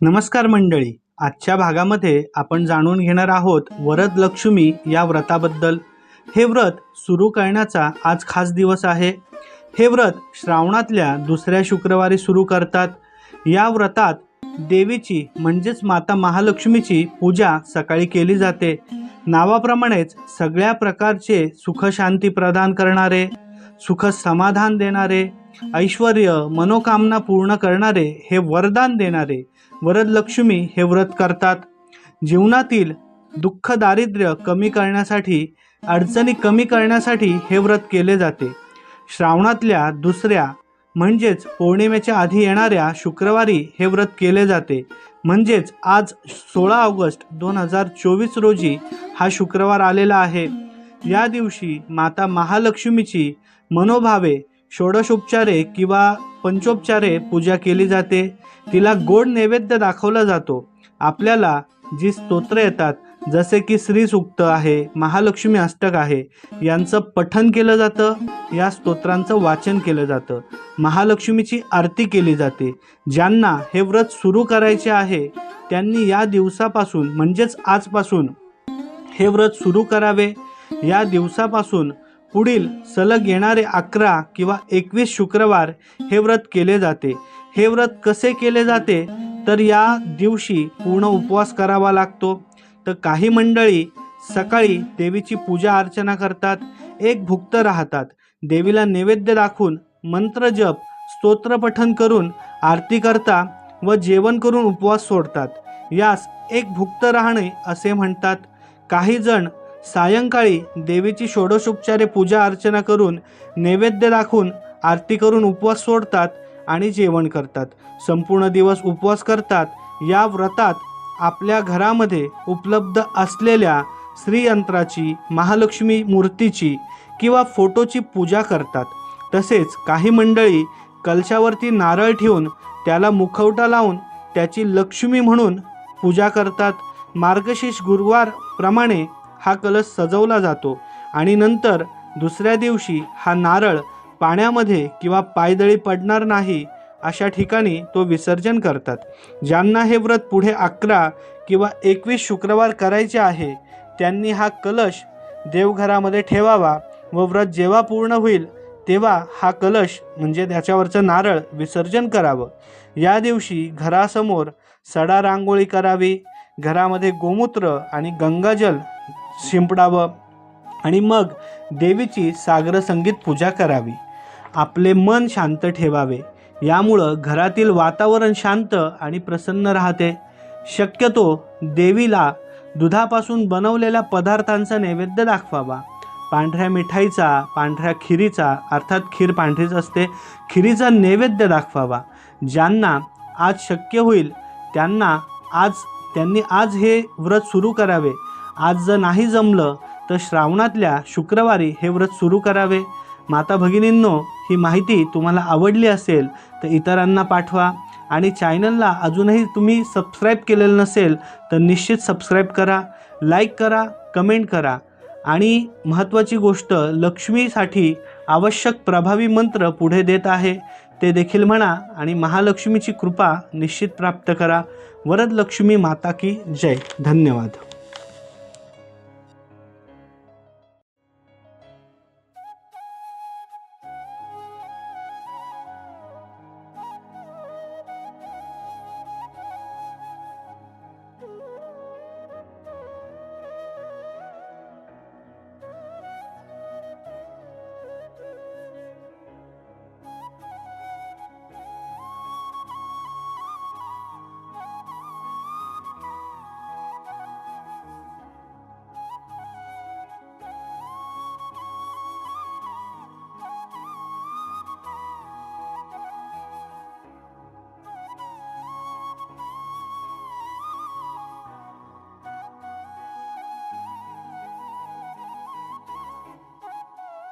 नमस्कार मंडळी. आजच्या भागामध्ये आपण जाणून घेणार आहोत वरद लक्ष्मी या व्रताबद्दल. हे व्रत सुरू करण्याचा आज खास दिवस आहे. हे व्रत श्रावणातल्या दुसऱ्या शुक्रवारी सुरू करतात. या व्रतात देवीची म्हणजेच माता महालक्ष्मीची पूजा सकाळी केली जाते. नावाप्रमाणेच सगळ्या प्रकारचे सुखशांती प्रदान करणारे सुख समाधान देणारे ऐश्वर मनोकामना पूर्ण करणारे हे वरदान देणारे वरदलक्ष्मी हे व्रत करतात. जीवनातील दुःख दारिद्र्य कमी करण्यासाठी अडचणी कमी करण्यासाठी हे व्रत केले जाते. श्रावणातल्या दुसऱ्या म्हणजेच पौर्णिमेच्या आधी येणाऱ्या शुक्रवारी हे व्रत केले जाते. म्हणजेच आज सोळा ऑगस्ट दोन हजार चोवीस रोजी हा शुक्रवार आलेला आहे. या दिवशी माता महालक्ष्मीची मनोभावे षोडशोपचारे किंवा पंचोपचारे पूजा केली जाते. तिला गोड नैवेद्य दाखवला जातो. आपल्याला जी स्तोत्र येतात जसे की श्रीसूक्त आहे महालक्ष्मी अष्टक आहे यांचं पठन केलं जातं या स्तोत्रांचं वाचन केलं जातं. महालक्ष्मीची आरती केली जाते. ज्यांना हे व्रत सुरू करायचे आहे त्यांनी या दिवसापासून म्हणजेच आजपासून हे व्रत सुरू करावे. या दिवसापासून पुढील सलग येणारे अकरा किंवा एकवीस शुक्रवार हे व्रत केले जाते. हे व्रत कसे केले जाते? तर या दिवशी पूर्ण उपवास करावा लागतो. तर काही मंडळी सकाळी देवीची पूजा अर्चना करतात. एक भुक्त राहतात. देवीला नैवेद्य दाखवून मंत्र जप करून आरती करता व जेवण करून उपवास सोडतात. यास एक भुक्त राहणे असे म्हणतात. काही जण सायंकाळी देवीची षोडशोपचारे पूजा अर्चना करून नैवेद्य दाखवून आरती करून उपवास सोडतात आणि जेवण करतात. संपूर्ण दिवस उपवास करतात. या व्रतात आपल्या घरामध्ये उपलब्ध असलेल्या श्रीयंत्राची महालक्ष्मी मूर्तीची किंवा फोटोची पूजा करतात. तसेच काही मंडळी कलशावरती नारळ ठेवून त्याला मुखवटा लावून त्याची लक्ष्मी म्हणून पूजा करतात. मार्गशीर्ष गुरुवारप्रमाणे हा कलश सजवला जातो आणि नंतर दुसऱ्या दिवशी हा नारळ पाण्यामध्ये किंवा पायदळी पडणार नाही अशा ठिकाणी तो विसर्जन करतात. ज्यांना हे व्रत पुढे अकरा किंवा एकवीस शुक्रवार करायचे आहे त्यांनी हा कलश देवघरामध्ये ठेवावा व व्रत जेव्हा पूर्ण होईल तेव्हा हा कलश म्हणजे त्याच्यावरचं नारळ विसर्जन करावं. या दिवशी घरासमोर सडा रांगोळी करावी घरामध्ये गोमूत्र आणि गंगाजल शिंपडावं. आणि मग देवीची सागर संगीत पूजा करावी. आपले मन शांत ठेवावे. यामुळं घरातील वातावरण शांत आणि प्रसन्न राहते. शक्यतो देवीला दुधापासून बनवलेल्या पदार्थांचा नैवेद्य दाखवावा. पांढऱ्या मिठाईचा पांढऱ्या खिरीचा अर्थात खीर पांढरीच असते खिरीचा नैवेद्य दाखवावा. ज्यांना आज शक्य होईल त्यांना आज त्यांनी आज हे व्रत सुरू करावे. आज जर नाही जमलं तर श्रावणातल्या शुक्रवारी हे व्रत सुरू करावे. माता भगिनींनो ही माहिती तुम्हाला आवडली असेल तर इतरांना पाठवा. आणि चॅनलला अजूनही तुम्ही सबस्क्राईब केलेलं नसेल तर निश्चित सबस्क्राईब करा लाईक करा कमेंट करा. आणि महत्त्वाची गोष्ट लक्ष्मीसाठी आवश्यक प्रभावी मंत्र पुढे देत आहे. ते देखील म्हणा आणि महालक्ष्मीची कृपा निश्चित प्राप्त करा. वरद लक्ष्मी माता की जय. धन्यवाद.